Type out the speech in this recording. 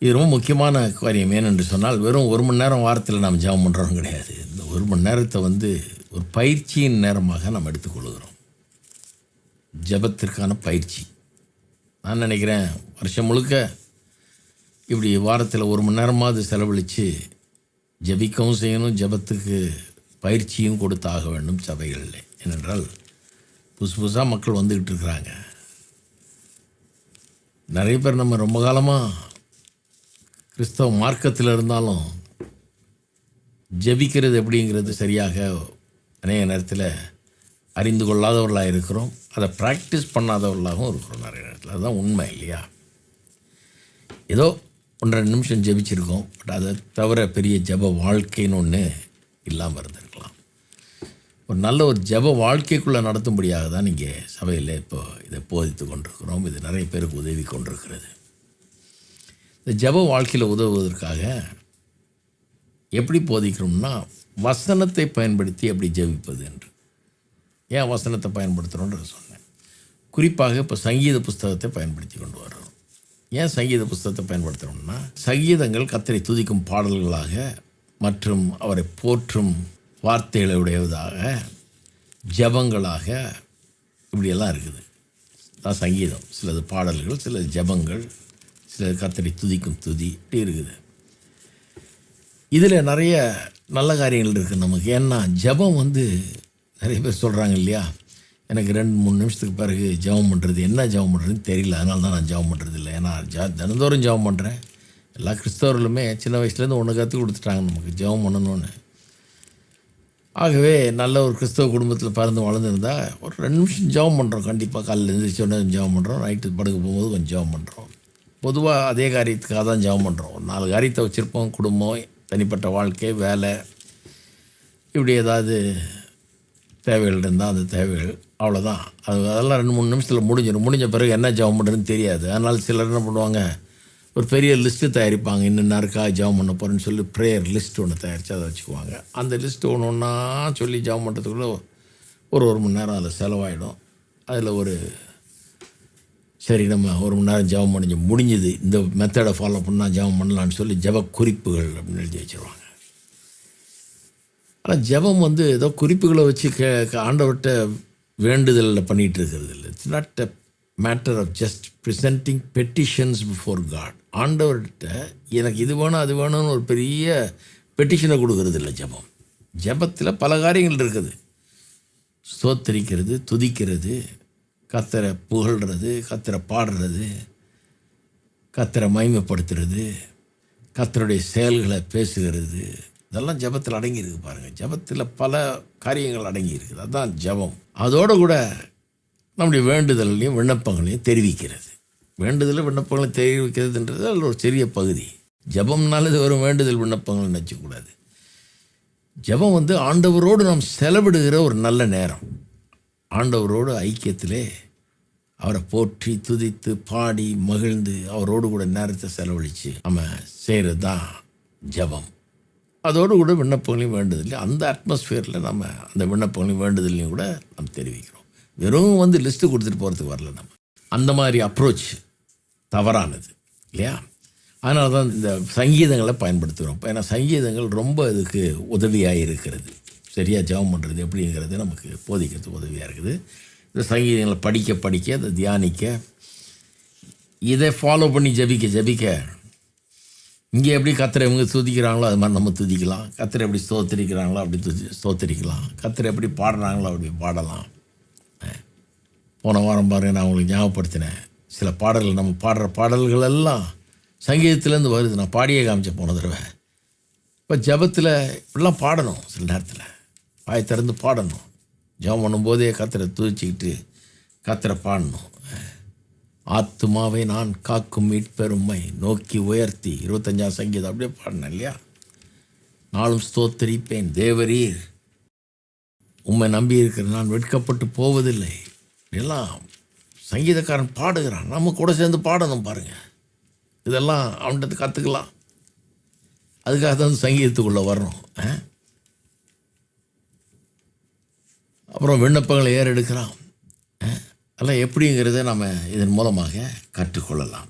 இது ரொம்ப முக்கியமான காரியம். ஏனென்று சொன்னால் வெறும் ஒரு மணி நேரம் வாரத்தில் நாம் ஜெபம் பண்ணுறோம் கிடையாது. இந்த ஒரு மணி நேரத்தை வந்து ஒரு பயிற்சியின் நேரமாக நாம் எடுத்துக்கொள்கிறோம் ஜெபத்திற்கான பயிற்சி. நான் நினைக்கிறேன் வருஷம் முழுக்க இப்படி வாரத்தில் ஒரு மணி நேரமாவது செலவழித்து ஜபிக்கவும் செய்யணும். ஜெபத்துக்கு பயிற்சியும் கொடுத்தாக வேண்டும். சபைகளில் ஏனென்றால் புதுசு புதுசாக மக்கள் வந்துக்கிட்டு இருக்கிறாங்க. நிறைய பேர் நம்ம ரொம்ப காலமாக கிறிஸ்தவ மார்க்கத்தில் இருந்தாலும் ஜெபிக்கிறது எப்படிங்கிறது சரியாக அநேக நேரத்தில் அறிந்து கொள்ளாதவர்களாக இருக்கிறோம். அதை ப்ராக்டிஸ் பண்ணாதவர்களாகவும் இருக்கிறோம் நிறைய நேரத்தில். அதுதான் உண்மை இல்லையா? ஏதோ ஒன்றரை நிமிஷம் ஜெபிச்சிருக்கோம். பட் அதை தவிர பெரிய ஜெப வாழ்க்கைன்னு ஒன்று இல்லாமல் இருந்திருக்கலாம். ஒரு நல்ல ஒரு ஜெப வாழ்க்கைக்குள்ளே நடத்தும்படியாக தான் இங்கே சபையில் இப்போ இதை போதித்து கொண்டிருக்கிறோம். இது நிறைய பேருக்கு உதவி கொண்டிருக்கிறது. இந்த ஜப வாழ்க்கையில் உதவுவதற்காக எப்படி போதிக்கிறோம்னா வசனத்தை பயன்படுத்தி எப்படி ஜெபிப்பது என்று. ஏன் வசனத்தை பயன்படுத்துகிறோன்றது சொன்னேன். குறிப்பாக இப்போ சங்கீத புஸ்தகத்தை பயன்படுத்தி கொண்டு வர்றோம். ஏன் சங்கீத புஸ்தகத்தை பயன்படுத்துகிறோம்னா சங்கீதங்கள் கத்தரை துதிக்கும் பாடல்களாக மற்றும் அவரை போற்றும் வார்த்தைகளுடையதாக ஜபங்களாக இப்படியெல்லாம் இருக்குது. தான் சங்கீதம். சிலது பாடல்கள் சிலது ஜபங்கள் கத்தரை துதிக்கும் துதி இப்படி இருக்குது. இதில் நிறைய நல்ல காரியங்கள் இருக்குது நமக்கு. ஏன்னா ஜபம் வந்து நிறைய பேர் சொல்கிறாங்க இல்லையா? எனக்கு ரெண்டு மூணு நிமிஷத்துக்கு பிறகு ஜெபம் பண்ணுறது என்ன ஜெபம் பண்ணுறதுன்னு தெரியல. அதனால தான் நான் ஜெபம் பண்ணுறது இல்லை ஏன்னா ஜ தினந்தோறும் ஜெபம் பண்ணுறேன் எல்லா கிறிஸ்தவர்களுமே சின்ன வயசுலேருந்து ஒன்று கற்றுக் கொடுத்துட்டாங்க நமக்கு ஜெபம் பண்ணணும்னு. ஆகவே நல்ல ஒரு கிறிஸ்தவ குடும்பத்தில் பிறந்து வளர்ந்துருந்தா ஒரு ரெண்டு நிமிஷம் ஜெபம் பண்ணுறோம் கண்டிப்பாக காலையில் எழுந்திரிச்சோடனே ஜெபம் பண்ணுறோம் நைட்டு படுக்க போகும்போது கொஞ்சம் ஜெபம் பண்ணுறோம் பொதுவாக அதே காரியத்துக்காக தான் ஜெபம் பண்ணுறோம் ஒரு நாலு காரியத்தை வச்சுருப்போம். குடும்பம் தனிப்பட்ட வாழ்க்கை வேலை. இப்படி ஏதாவது தேவைகள் இருந்தால் அந்த தேவைகள். அவ்வளோதான் அது அதெல்லாம் ரெண்டு மூணு நிமிஷத்தில் முடிஞ்சிடும் முடிஞ்ச பிறகு என்ன ஜெபம் பண்ணுறதுன்னு தெரியாது. அதனால் சிலர் என்ன பண்ணுவாங்க ஒரு பெரிய லிஸ்ட்டு தயாரிப்பாங்க. இன்னும் இருக்கா பண்ண போகிறேன்னு சொல்லி ப்ரேயர் லிஸ்ட் ஒன்று தயாரித்து அதை வச்சுக்குவாங்க. அந்த லிஸ்ட்டு ஒன்று ஒன்றா சொல்லி ஜெபம் பண்ணுறதுக்குள்ளே ஒரு ஒரு மணி நேரம் அதில் செலவாயிடும். அதில் ஒரு சரி நம்ம ஒரு மணி நேரம் ஜெபம் முடிஞ்சு முடிஞ்சுது. இந்த மெத்தடை ஃபாலோ பண்ணால் ஜெபம் பண்ணலான்னு சொல்லி ஜப குறிப்புகள் அப்படின்னு எழுதி வச்சுருவாங்க. ஆனால் ஜெபம் வந்து ஏதோ குறிப்புகளை வச்சு கே க- ஆண்டவர்கிட்ட வேண்டுதலில் பண்ணிகிட்டு இருக்கிறது இல்லை. It's not a matter of just presenting petitions before God ஆண்டவர்கிட்ட எனக்கு இது வேணும் அது வேணும்னு ஒரு பெரிய பெட்டிஷனை கொடுக்கறது இல்லை ஜெபம். ஜெபத்தில் பல காரியங்கள் இருக்குது. ஸ்தோத்தரிக்கிறது துதிக்கிறது கத்தரை புகழ்கிறது கத்தரை பாடுறது கத்தரை மைமைப்படுத்துறது கத்தருடைய செயல்களை பேசுகிறது. இதெல்லாம் ஜெபத்தில் அடங்கியிருக்கு பாருங்கள் ஜெபத்தில் பல காரியங்கள் அடங்கி இருக்குது அதுதான் ஜெபம். அதோடு கூட நம்முடைய வேண்டுதல்லையும் விண்ணப்பங்களையும் தெரிவிக்கிறது. வேண்டுதல் விண்ணப்பங்களை தெரிவிக்கிறதுன்றது அதில் ஒரு சிறிய பகுதி. ஜெபம்னால இது ஒரு வேண்டுதல் விண்ணப்பங்கள் நினச்சக்கூடாது ஜெபம் வந்து ஆண்டவரோடு நாம் செலவிடுகிற ஒரு நல்ல நேரம். ஆண்டவரோடு ஐக்கியத்திலே அவரை போற்றி துதித்து பாடி மகிழ்ந்து அவரோடு கூட நேரத்தை செலவழித்து நம்ம செய்கிறது தான் ஜெபம். அதோடு கூட விண்ணப்பங்களையும் வேண்டுதலையும் அந்த அட்மாஸ்ஃபியரில் நம்ம அந்த விண்ணப்பங்களையும் வேண்டுதலையும் கூட நம்ம தெரிவிக்கிறோம். வெறும் வந்து லிஸ்ட்டு கொடுத்துட்டு போகிறதுக்கு வரல நம்ம. அந்த மாதிரி அப்ரோச் தவறானது இல்லையா? அதனால தான் இந்த சங்கீதங்களை பயன்படுத்துகிறோம். ஏன்னா சங்கீதங்கள் ரொம்ப இதுக்கு உதவியாக இருக்கிறது சரியாக ஜெபம் பண்ணுறது எப்படிங்கிறது நமக்கு போதிக்கிறது உதவியாக இருக்குது. இந்த சங்கீதங்களை படிக்க படிக்க அதை தியானிக்க இதை ஃபாலோ பண்ணி ஜெபிக்க ஜெபிக்க. இங்கே எப்படி கத்தரை இவங்க துதிக்கிறாங்களோ அது மாதிரி நம்ம துதிக்கலாம். கத்தரை எப்படி ஸ்தோத்திரிக்கிறாங்களோ அப்படி துதி ஸ்தோத்திரிக்கலாம். கத்தரை எப்படி பாடுறாங்களோ அப்படி பாடலாம். போன வாரம் பாருங்க நான் உங்களுக்கு ஞாபகப்படுத்தினேன். சில பாடல்கள் நம்ம பாடுற பாடல்கள் எல்லாம் சங்கீதத்துலேருந்து வருது. நான் பாடியே காமிச்சேன் போன தடவை. இப்போ ஜபத்தில் இப்படிலாம் பாடணும் சில நேரத்தில். வாய் திறந்து பாடணும். ஜெபம் பண்ணும்போதே கத்தரை துதிச்சிக்கிட்டு கத்தரை பாடணும். ஆத்துமாவை நான் காக்கும் மீட்பெருமை நோக்கி உயர்த்தி இருபத்தஞ்சாம் சங்கீதம் அப்படியே பாடினேன் இல்லையா? நாளும் ஸ்தோத்தரிப்பேன் தேவரீர். உம்மை நம்பி இருக்கிற நான் வெட்கப்பட்டு போவதில்லை. எல்லாம் சங்கீதக்காரன் பாடுகிறான். நம்ம கூட சேர்ந்து பாடணும் பாருங்கள் இதெல்லாம் அவன்கிட்ட கற்றுக்கலாம் அதுக்காக தான் சங்கீதத்துக்குள்ளே வர்றோம். அப்புறம் விண்ணப்பங்களை ஏறெடுக்கிறான். அதெல்லாம் எப்படிங்கிறத நம்ம இதன் மூலமாக கற்றுக்கொள்ளலாம்.